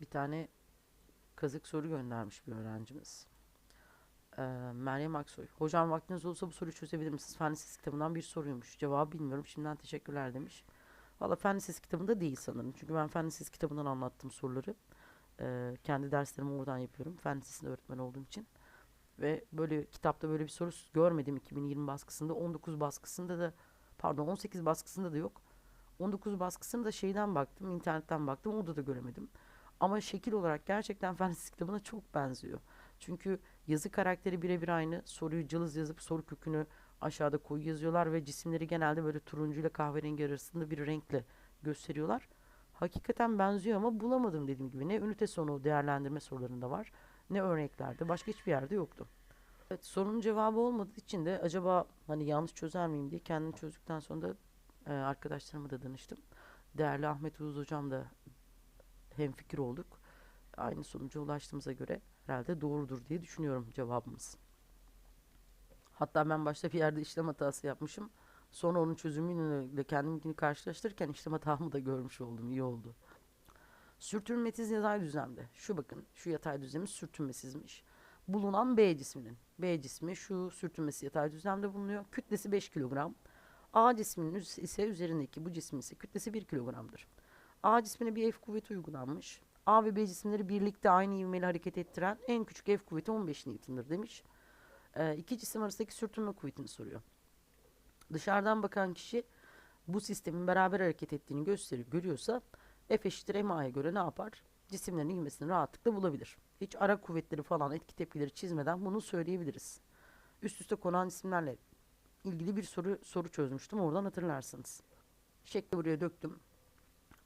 bir tane kazık soru göndermiş bir öğrencimiz. Ee, Meryem Aksoy. Hocam vaktiniz olursa bu soruyu çözebilir misiniz? Fen Lisesi kitabından bir soruymuş. Cevabı bilmiyorum. Şimdiden teşekkürler demiş. Valla Fen Lisesi kitabında değil sanırım. Çünkü ben Fen Lisesi kitabından anlattım soruları. Ee, kendi derslerimi oradan yapıyorum. Fen Lisesi'nde öğretmen olduğum için. Ve böyle kitapta böyle bir soru görmedim 2020 baskısında. 19 baskısında da pardon 18 baskısında da yok. 19 baskısını da şeyden baktım, internetten baktım. Orada da göremedim. Ama şekil olarak gerçekten Lisesi kitabına çok benziyor. Çünkü yazı karakteri birebir aynı. Soruyu cılız yazıp soru kökünü aşağıda koyu yazıyorlar ve cisimleri genelde böyle turuncu ile kahverengi arasında bir renkle gösteriyorlar. Hakikaten benziyor ama bulamadım dediğim gibi. Ne ünite sonu değerlendirme sorularında var ne örneklerde. Başka hiçbir yerde yoktu. Evet, sorunun cevabı olmadığı için de acaba hani yanlış çözer miyim diye kendim çözdükten sonra da e, arkadaşlarıma da danıştım. Değerli Ahmet Uğuz hocam da hemfikir olduk. Aynı sonuca ulaştığımıza göre herhalde doğrudur diye düşünüyorum cevabımız. Hatta ben başta bir yerde işlem hatası yapmışım. Sonra onun çözümüyle kendimkini karşılaştırırken işlem hatamı da görmüş oldum. İyi oldu. Sürtünmesiz yatay düzlemde. Şu bakın, şu yatay düzlemi sürtünmesizmiş. Bulunan B cisminin. B cismi şu sürtünmesi yatay düzlemde bulunuyor. Kütlesi 5 kilogram. A cisminin ise üzerindeki bu cismin ise kütlesi 1 kilogramdır. A cismine bir F kuvveti uygulanmış. A ve B cisimleri birlikte aynı ivmeyle hareket ettiren en küçük F kuvveti 15 Newton'dır demiş. Ee, iki cisim arasındaki sürtünme kuvvetini soruyor. Dışarıdan bakan kişi bu sistemin beraber hareket ettiğini gösterip görüyorsa F eşittir MA'ya göre ne yapar? Cisimlerin ivmesini rahatlıkla bulabilir. Hiç ara kuvvetleri falan etki tepkileri çizmeden bunu söyleyebiliriz. Üst üste konan isimlerle ilgili bir soru soru çözmüştüm. Oradan hatırlarsınız. Şekli buraya döktüm.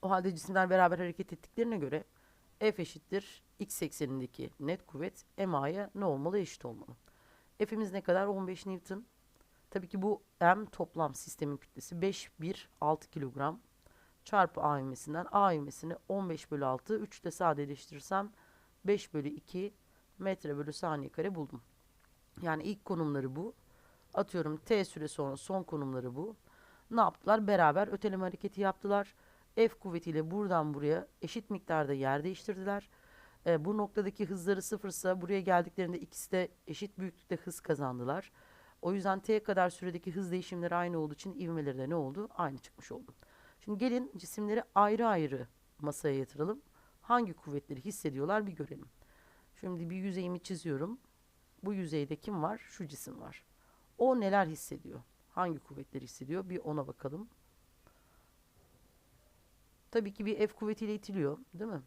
O halde cisimler beraber hareket ettiklerine göre F eşittir x eksenindeki net kuvvet MA'ya ne olmalı? Eşit olmalı. F'imiz ne kadar? 15 Newton. Tabii ki bu M toplam sistemin kütlesi 5, 1, 6 kilogram çarpı A ivmesinden A ivmesini 15 bölü 6, 3 de sadeleştirirsem 5 bölü 2 metre bölü saniye kare buldum. Yani ilk konumları bu. Atıyorum T süre sonra son konumları bu. Ne yaptılar? Beraber öteleme hareketi yaptılar. F kuvvetiyle buradan buraya eşit miktarda yer değiştirdiler. E, bu noktadaki hızları sıfırsa buraya geldiklerinde ikisi de eşit büyüklükte hız kazandılar. O yüzden T kadar süredeki hız değişimleri aynı olduğu için ivmeleri de ne oldu? Aynı çıkmış oldu. Şimdi gelin cisimleri ayrı ayrı masaya yatıralım. Hangi kuvvetleri hissediyorlar bir görelim. Şimdi bir yüzeyimi çiziyorum. Bu yüzeyde kim var? Şu cisim var. O neler hissediyor? Hangi kuvvetleri hissediyor? Bir ona bakalım. Tabii ki bir F kuvvetiyle itiliyor, değil mi?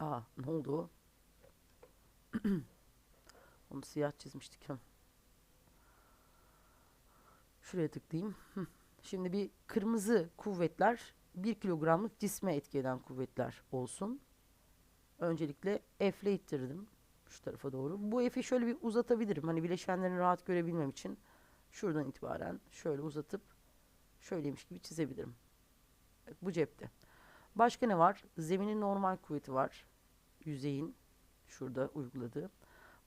Aa, ne oldu o? Onu siyah çizmiştik. Şuraya tıklayayım. Şimdi bir kırmızı kuvvetler 1 kilogramlık cisme etki eden kuvvetler olsun. Öncelikle F ile ittirdim. Şu tarafa doğru. Bu F'i şöyle bir uzatabilirim. Hani bileşenlerini rahat görebilmem için. Şuradan itibaren şöyle uzatıp şöyleymiş gibi çizebilirim. Bu cepte. Başka ne var? Zeminin normal kuvveti var. Yüzeyin şurada uyguladığı.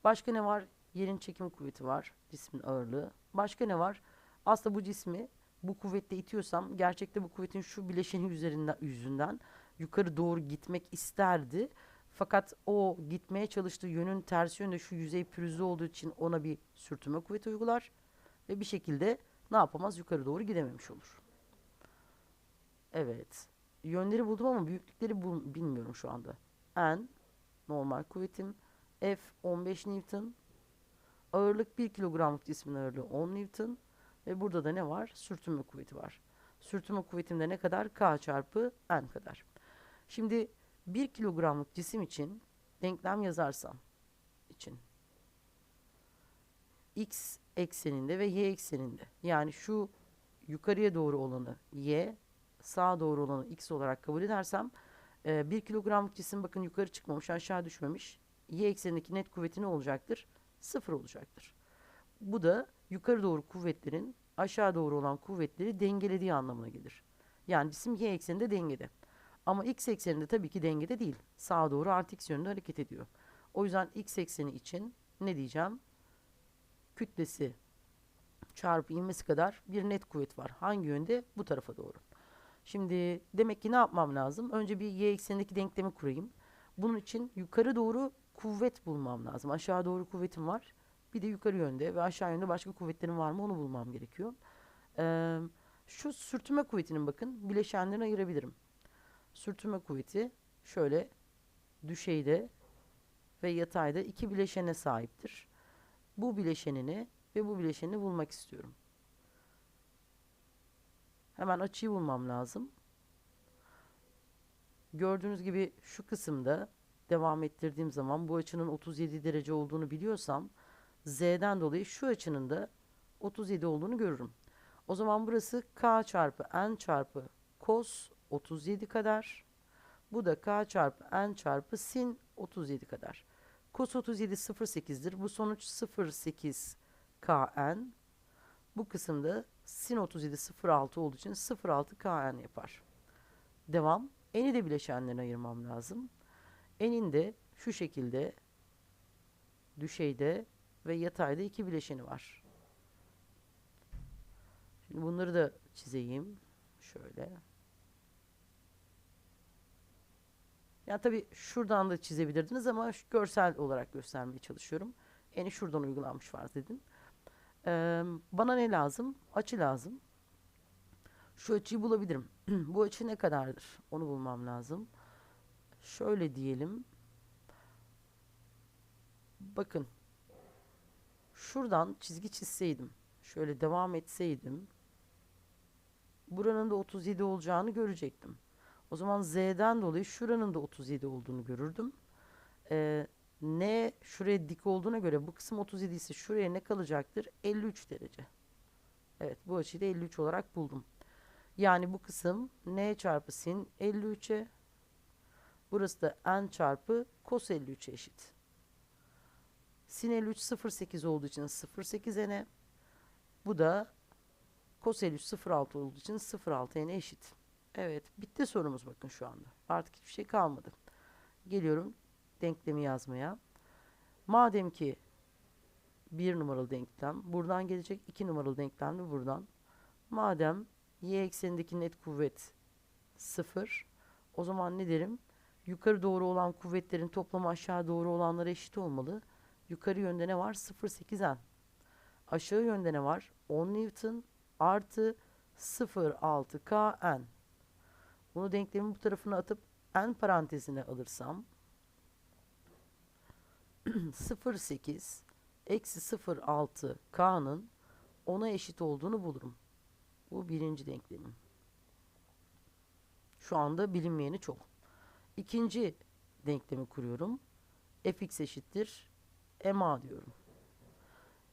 Başka ne var? Yerin çekim kuvveti var. Cismin ağırlığı. Başka ne var? Aslında bu cismi bu kuvvetle itiyorsam gerçekte bu kuvvetin şu bileşeni üzerinden yüzünden yukarı doğru gitmek isterdi. Fakat o gitmeye çalıştığı yönün tersi yönde şu yüzey pürüzlü olduğu için ona bir sürtünme kuvveti uygular ve bir şekilde ne yapamaz? Yukarı doğru gidememiş olur. Evet. Yönleri buldum ama büyüklükleri bul- bilmiyorum şu anda. N normal kuvvetim F 15 Newton ağırlık 1 kilogramlık cismin ağırlığı 10 Newton ve burada da ne var? Sürtünme kuvveti var. Sürtünme kuvvetimde ne kadar? K çarpı N kadar. Şimdi 1 kilogramlık cisim için denklem yazarsam için x ekseninde ve y ekseninde yani şu yukarıya doğru olanı y sağa doğru olanı x olarak kabul edersem 1 kilogramlık cisim bakın yukarı çıkmamış aşağı düşmemiş y eksenindeki net kuvveti ne olacaktır? Sıfır olacaktır. Bu da yukarı doğru kuvvetlerin aşağı doğru olan kuvvetleri dengelediği anlamına gelir. Yani cisim y ekseninde dengede. Ama x ekseninde tabii ki dengede değil. Sağa doğru artı x yönünde hareket ediyor. O yüzden x ekseni için ne diyeceğim? Kütlesi çarpı ivmesi kadar bir net kuvvet var. Hangi yönde? Bu tarafa doğru. Şimdi demek ki ne yapmam lazım? Önce bir y eksenindeki denklemi kurayım. Bunun için yukarı doğru kuvvet bulmam lazım. Aşağı doğru kuvvetim var. Bir de yukarı yönde ve aşağı yönde başka kuvvetlerim var mı onu bulmam gerekiyor. Ee, şu sürtünme kuvvetinin bakın bileşenlerini ayırabilirim. Sürtünme kuvveti şöyle düşeyde ve yatayda iki bileşene sahiptir. Bu bileşenini ve bu bileşenini bulmak istiyorum. Hemen açıyı bulmam lazım. Gördüğünüz gibi şu kısımda devam ettirdiğim zaman bu açının 37 derece olduğunu biliyorsam z'den dolayı şu açının da 37 olduğunu görürüm. O zaman burası k çarpı n çarpı cos 37 kadar. Bu da k çarpı n çarpı sin 37 kadar. Cos 37 0,8'dir. Bu sonuç 0,8 kn. Bu kısımda sin 37 0,6 olduğu için 0,6 kn yapar. Devam. Eni de bileşenlerine ayırmam lazım. Enin de şu şekilde düşeyde ve yatayda iki bileşeni var. Şimdi bunları da çizeyim. Şöyle. Yani tabii şuradan da çizebilirdiniz ama görsel olarak göstermeye çalışıyorum. Eni şuradan uygulanmış var dedim. Ee, bana ne lazım? Açı lazım. Şu açıyı bulabilirim. Bu açı ne kadardır? Onu bulmam lazım. Şöyle diyelim. Bakın. Şuradan çizgi çizseydim. Şöyle devam etseydim. Buranın da 37 olacağını görecektim. O zaman z'den dolayı şuranın da 37 olduğunu görürdüm. Ee, n şuraya dik olduğuna göre bu kısım 37 ise şuraya ne kalacaktır? 53 derece. Evet bu açıyı da 53 olarak buldum. Yani bu kısım n çarpı sin 53'e burası da n çarpı cos 53'e eşit. Sin 53 0,8 olduğu için 0,8 n. Bu da cos 53 0,6 olduğu için 0,6 n eşit. Evet bitti sorumuz bakın şu anda. Artık hiçbir şey kalmadı. Geliyorum denklemi yazmaya. Madem ki bir numaralı denklem buradan gelecek iki numaralı denklem de buradan. Madem y eksenindeki net kuvvet 0 o zaman ne derim? Yukarı doğru olan kuvvetlerin toplamı aşağı doğru olanlara eşit olmalı. Yukarı yönde ne var? 0,8 n. Aşağı yönde ne var? 10 Newton artı 0,6 k n. Bunu denklemin bu tarafına atıp n parantezine alırsam 0,8 eksi 0,6 k'nın 10'a eşit olduğunu bulurum. Bu birinci denklemim. Şu anda bilinmeyeni çok. İkinci denklemi kuruyorum. fx eşittir ma diyorum.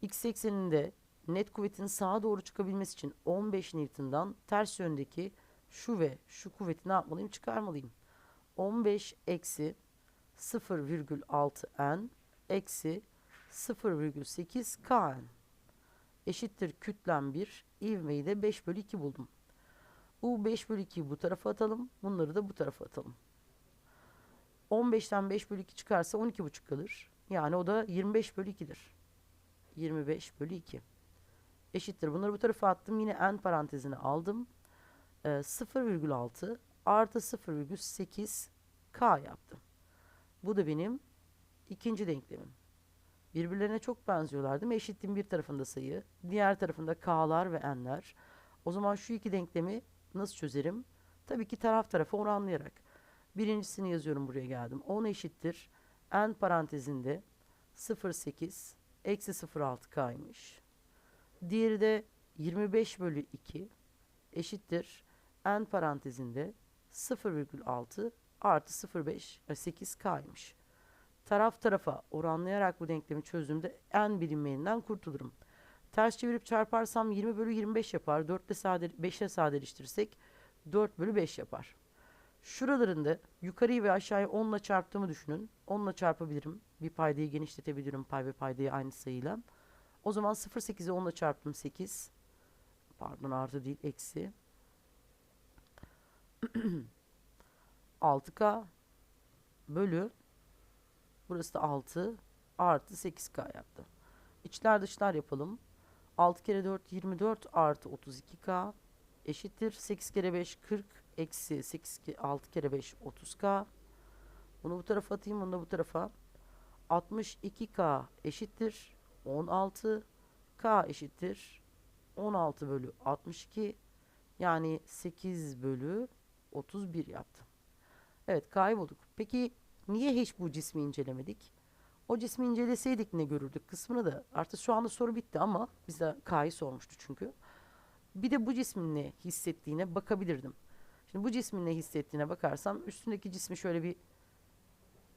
x ekseninde net kuvvetin sağa doğru çıkabilmesi için 15 Newton'dan ters yöndeki şu ve şu kuvveti ne yapmalıyım? Çıkarmalıyım. 15 eksi 0,6 n eksi 0,8 kn eşittir kütlem 1 ivmeyi de 5 bölü 2 buldum. Bu 5 bölü 2'yi bu tarafa atalım. Bunları da bu tarafa atalım. 15'ten 5 bölü 2 çıkarsa 12,5 kalır. Yani o da 25 bölü 2'dir. 25 bölü 2. Eşittir. Bunları bu tarafa attım. Yine n parantezine aldım. Ee, 0,6 artı 0,8 k yaptım. Bu da benim ikinci denklemim. Birbirlerine çok benziyorlar değil mi? Eşitliğin bir tarafında sayı, diğer tarafında k'lar ve n'ler. O zaman şu iki denklemi nasıl çözerim? Tabii ki taraf tarafa oranlayarak. Birincisini yazıyorum buraya geldim. 10 eşittir. n parantezinde 0,8 eksi 0,6k'ymış. Diğeri de 25 bölü 2 eşittir. n parantezinde 0,6 artı 0,5 8k'ymış. Taraf tarafa oranlayarak bu denklemi çözdüğümde n bilinmeyeninden kurtulurum. Ters çevirip çarparsam 20 bölü 25 yapar. 4 ile sade, 5 ile sadeleştirirsek 4 bölü 5 yapar. Şuralarında yukarıyı ve aşağıyı 10 ile çarptığımı düşünün. 10 ile çarpabilirim. Bir paydayı genişletebilirim pay ve paydayı aynı sayıyla. O zaman 0,8'i 10 ile çarptım 8. Pardon artı değil eksi. 6K bölü burası da 6 artı 8K yaptı. İçler dışlar yapalım. 6 kere 4 24 artı 32K eşittir. 8 kere 5 40 eksi 8 ki 6 kere 5 30k. Bunu bu tarafa atayım bunu da bu tarafa. 62k eşittir 16. k eşittir 16 bölü 62. Yani 8 bölü 31 yaptı. Evet k'yı bulduk. Peki niye hiç bu cismi incelemedik? O cismi inceleseydik ne görürdük kısmını da artık şu anda soru bitti ama bize k'yı sormuştu çünkü. Bir de bu cismin ne hissettiğine bakabilirdim. Şimdi bu cismin ne hissettiğine bakarsam üstündeki cismi şöyle bir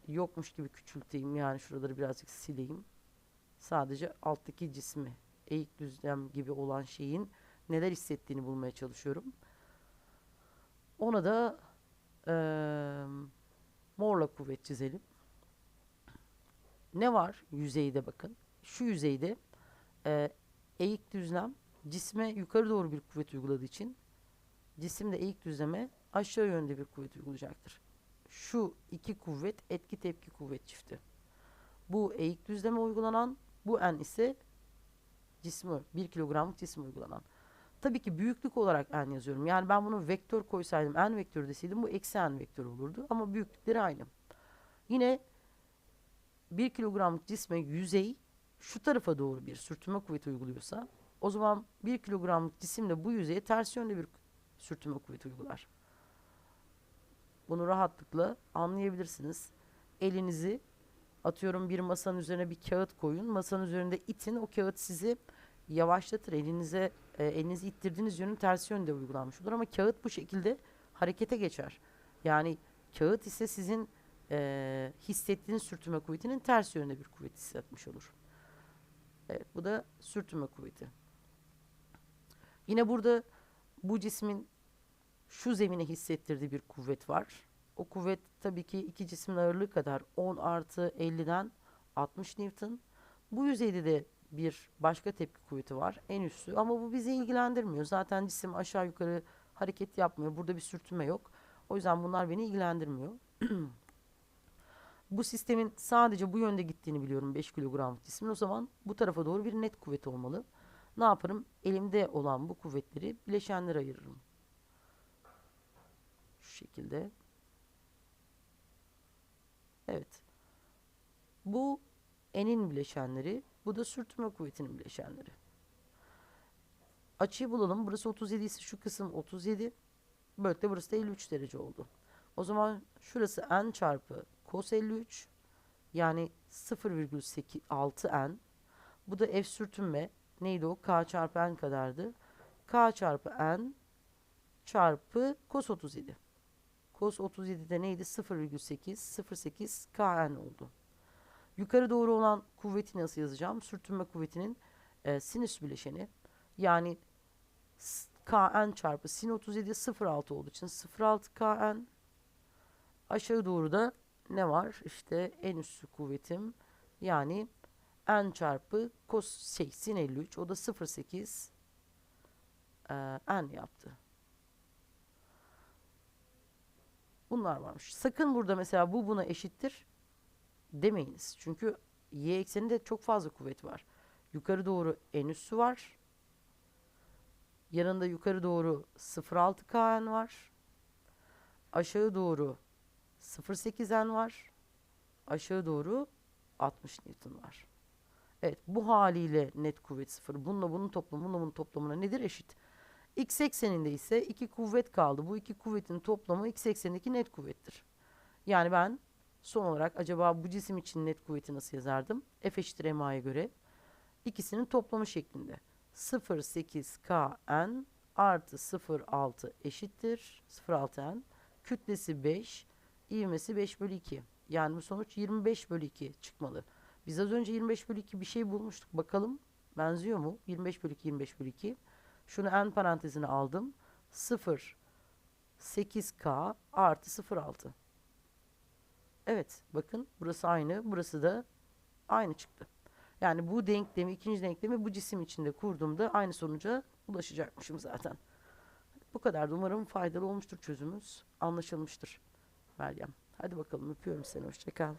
yokmuş gibi küçülteyim. Yani şuraları birazcık sileyim. Sadece alttaki cismi eğik düzlem gibi olan şeyin neler hissettiğini bulmaya çalışıyorum. Ona da eee morla kuvvet çizelim. Ne var yüzeyde bakın. Şu yüzeyde eee eğik düzlem cisme yukarı doğru bir kuvvet uyguladığı için cisim de eğik düzleme aşağı yönde bir kuvvet uygulayacaktır. Şu iki kuvvet etki tepki kuvvet çifti. Bu eğik düzleme uygulanan, bu n ise cismi 1 kilogramlık cisim uygulanan. Tabii ki büyüklük olarak n yazıyorum. Yani ben bunu vektör koysaydım, n vektörü deseydim bu eksi n vektör olurdu. Ama büyüklükleri aynı. Yine 1 kilogramlık cisme yüzey şu tarafa doğru bir sürtünme kuvveti uyguluyorsa o zaman 1 kilogramlık cisim de bu yüzeye ters yönde bir sürtünme kuvveti uygular. Bunu rahatlıkla anlayabilirsiniz. Elinizi atıyorum bir masanın üzerine bir kağıt koyun. Masanın üzerinde itin. O kağıt sizi yavaşlatır. Elinize e, elinizi ittirdiğiniz yönün tersi yönde uygulanmış olur ama kağıt bu şekilde harekete geçer. Yani kağıt ise sizin e, hissettiğiniz sürtünme kuvvetinin ters yönde bir kuvvet hissetmiş olur. Evet bu da sürtünme kuvveti. Yine burada bu cismin şu zemine hissettirdiği bir kuvvet var. O kuvvet tabii ki iki cismin ağırlığı kadar 10 artı 50'den 60 Newton. Bu yüzeyde de bir başka tepki kuvveti var en üstü ama bu bizi ilgilendirmiyor. Zaten cisim aşağı yukarı hareket yapmıyor. Burada bir sürtünme yok. O yüzden bunlar beni ilgilendirmiyor. bu sistemin sadece bu yönde gittiğini biliyorum 5 kilogramlık cismin. O zaman bu tarafa doğru bir net kuvvet olmalı. Ne yaparım? Elimde olan bu kuvvetleri bileşenlere ayırırım. Şu şekilde. Evet. Bu n'in bileşenleri, bu da sürtünme kuvvetinin bileşenleri. Açıyı bulalım. Burası 37 ise şu kısım 37. Böylelikle burası da 53 derece oldu. O zaman şurası n çarpı cos 53 yani 0,6 n. Bu da f sürtünme neydi o? K çarpı n kadardı. K çarpı n çarpı cos 37. Cos 37'de neydi? 0,8 0,8 kn oldu. Yukarı doğru olan kuvveti nasıl yazacağım? Sürtünme kuvvetinin e, sinüs bileşeni. Yani kn çarpı sin 37 0,6 olduğu için 0,6 kn. Aşağı doğru da ne var? İşte en üstü kuvvetim. Yani n çarpı cos şey, sin 53 o da 0,8 e, n yaptı. Bunlar varmış. Sakın burada mesela bu buna eşittir demeyiniz. Çünkü y ekseninde çok fazla kuvvet var. Yukarı doğru en üssü var. Yanında yukarı doğru 0,6 kn var. Aşağı doğru 0,8 n var. Aşağı doğru 60 Newton var. Evet bu haliyle net kuvvet sıfır. Bununla bunun toplamı, bununla bunun toplamına nedir? Eşit. X ekseninde ise iki kuvvet kaldı. Bu iki kuvvetin toplamı X eksenindeki net kuvvettir. Yani ben son olarak acaba bu cisim için net kuvveti nasıl yazardım? F eşittir MA'ya göre. İkisinin toplamı şeklinde. 0,8 Kn artı 0,6 eşittir. 0,6 N. Kütlesi 5. ivmesi 5 bölü 2. Yani bu sonuç 25 bölü 2 çıkmalı. Biz az önce 25 bölü 2 bir şey bulmuştuk. Bakalım benziyor mu? 25 bölü 2 25 bölü 2. Şunu n parantezine aldım. 0 8k artı 0,6. Evet bakın burası aynı. Burası da aynı çıktı. Yani bu denklemi ikinci denklemi bu cisim içinde kurduğumda aynı sonuca ulaşacakmışım zaten. Bu kadar da umarım faydalı olmuştur çözümümüz. Anlaşılmıştır Meryem. Hadi bakalım öpüyorum seni. Hoşçakal.